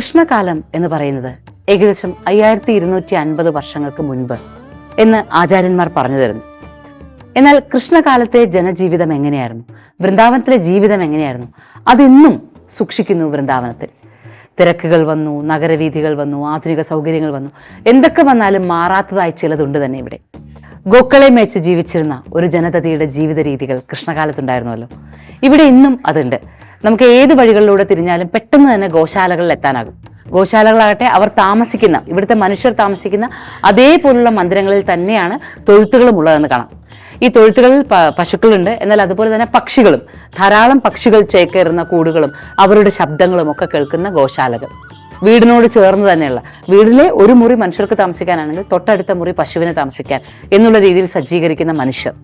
കൃഷ്ണകാലം എന്ന് പറയുന്നത് ഏകദേശം അയ്യായിരത്തി ഇരുന്നൂറ്റി അൻപത് വർഷങ്ങൾക്ക് മുൻപ് എന്ന് ആചാര്യന്മാർ പറഞ്ഞു തരുന്നു. എന്നാൽ കൃഷ്ണകാലത്തെ ജനജീവിതം എങ്ങനെയായിരുന്നു? വൃന്ദാവനത്തിലെ ജീവിതം എങ്ങനെയായിരുന്നു? അതിന്നും സൂക്ഷിക്കുന്നു വൃന്ദാവനത്തിൽ. തിരക്കുകൾ വന്നു നഗരവീഥികൾ വന്നു ആധുനിക സൗകര്യങ്ങൾ വന്നു. എന്തൊക്കെ വന്നാലും മാറാത്തതായി ചിലതുണ്ട് തന്നെ ഇവിടെ. ഗോക്കളെ മേച്ച് ജീവിച്ചിരുന്ന ഒരു ജനതയുടെ ജീവിത രീതികൾ കൃഷ്ണകാലത്തുണ്ടായിരുന്നല്ലോ. ഇവിടെ ഇന്നും അതുണ്ട്. നമുക്ക് ഏത് വഴികളിലൂടെ തിരിഞ്ഞാലും പെട്ടെന്ന് തന്നെ ഗോശാലകളിൽ എത്താനാകും. ഗോശാലകളാകട്ടെ അവർ താമസിക്കുന്ന ഇവിടുത്തെ മനുഷ്യർ താമസിക്കുന്ന അതേപോലുള്ള മന്ദിരങ്ങളിൽ തന്നെയാണ് തൊഴുത്തുകളും ഉള്ളതെന്ന് കാണാം. ഈ തൊഴുത്തുകളിൽ പശുക്കളുണ്ട്. എന്നാൽ അതുപോലെ തന്നെ പക്ഷികളും ധാരാളം പക്ഷികൾ ചേക്കേറുന്ന കൂടുകളും അവരുടെ ശബ്ദങ്ങളും ഒക്കെ കേൾക്കുന്ന ഗോശാലകൾ. വീടിനോട് ചേർന്ന് തന്നെയുള്ള വീടിലെ ഒരു മുറി മനുഷ്യർക്ക് താമസിക്കാനാണെങ്കിൽ തൊട്ടടുത്ത മുറി പശുവിനെ താമസിക്കാൻ എന്നുള്ള രീതിയിൽ സജ്ജീകരിക്കുന്ന മനുഷ്യർ.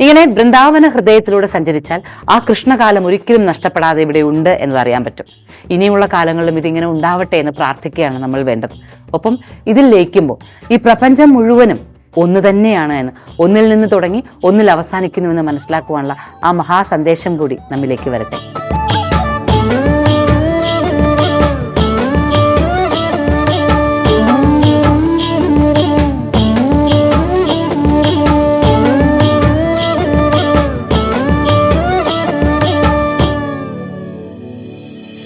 ഇങ്ങനെ വൃന്ദാവന ഹൃദയത്തിലൂടെ സഞ്ചരിച്ചാൽ ആ കൃഷ്ണകാലം ഒരിക്കലും നഷ്ടപ്പെടാതെ ഇവിടെ ഉണ്ട് എന്നത് അറിയാൻ പറ്റും. ഇനിയുള്ള കാലങ്ങളിലും ഇതിങ്ങനെ ഉണ്ടാവട്ടെ എന്ന് പ്രാർത്ഥിക്കുകയാണ് നമ്മൾ വേണ്ടത്. ഒപ്പം ഇതിൽ ലയിക്കുമ്പോൾ ഈ പ്രപഞ്ചം മുഴുവനും ഒന്ന് തന്നെയാണ് എന്ന് ഒന്നിൽ നിന്ന് തുടങ്ങി ഒന്നിൽ അവസാനിക്കുന്നുവെന്ന് മനസ്സിലാക്കുവാനുള്ള ആ മഹാസന്ദേശം കൂടി നമ്മിലേക്ക് വരട്ടെ.